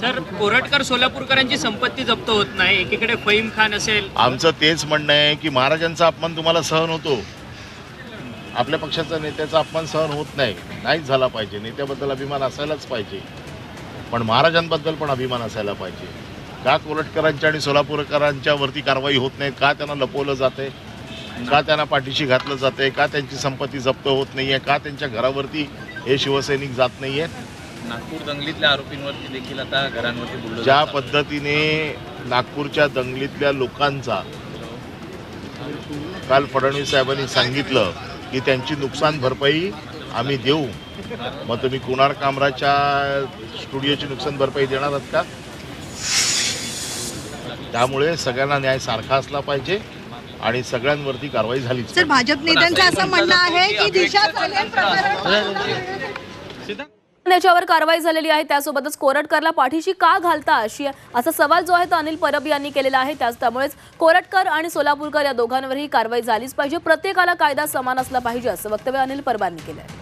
Sir Koratkar सोलापूरकरांची संपत्ती जप्त होत नाही. एकीकडे फहीम खान असेल. आमचं तेच म्हणणं आहे की महाराजांचा अपमान तुम्हाला सहन होतो. आपल्या पक्षाचा नेत्याचा अपमान सहन होत नाही. नाहीच झाला पाहिजे. नेत्याबद्दल अभिमान असायलाच पाहिजे. पण महाराजांबद्दल पण अभिमान असायला पाहिजे. का कोरटकरांच्या आणि सोलापूरकरांच्या वरती कारवाई होत नाही? का त्यांना लपवलं जाते? का त्यांना पाठीशी घातलं जाते? का त्यांची संपत्ती जप्त होत नाहीये? का त्यांच्या घरावरती हे शिवसैनिक जात नाहीये? नागपूर दंगलीतल्या आरोपींवरती देखील आता घरांवरती बुलडोझर ज्या चालू आहे. पद्धतीने नागपूरच्या दंगलीतल्या लोकांचा काल फडणवीस साहेबांनी सांगितलं की त्यांची नुकसान भरपाई आम्ही देऊ मग तुम्ही कुणार कामराच्या स्टुडिओची नुकसान भरपाई देणार आहात का त्यामुळे सगळ्यांना न्याय सारखा असला पाहिजे आणि सगळ्यांवरती कारवाई झालीच सर पाहिजे. भाजप नेत्यांचं असं म्हणणं आहे की दिशा चालेल प्रकरण याच्यावर कारवाई झालेली आहे. त्यासोबतच कोरटकरला पाठीशी का घालता अशी असा सवाल जो आहे तो अनिल परब यांनी केलेला आहे. त्याच त्यामुळेच कोरटकर आणि सोलापूरकर या दोघांवरही कारवाई झालीच पाहिजे. प्रत्येकाला कायदा समान असला पाहिजे असं वक्तव्य अनिल परबांनी केलं आहे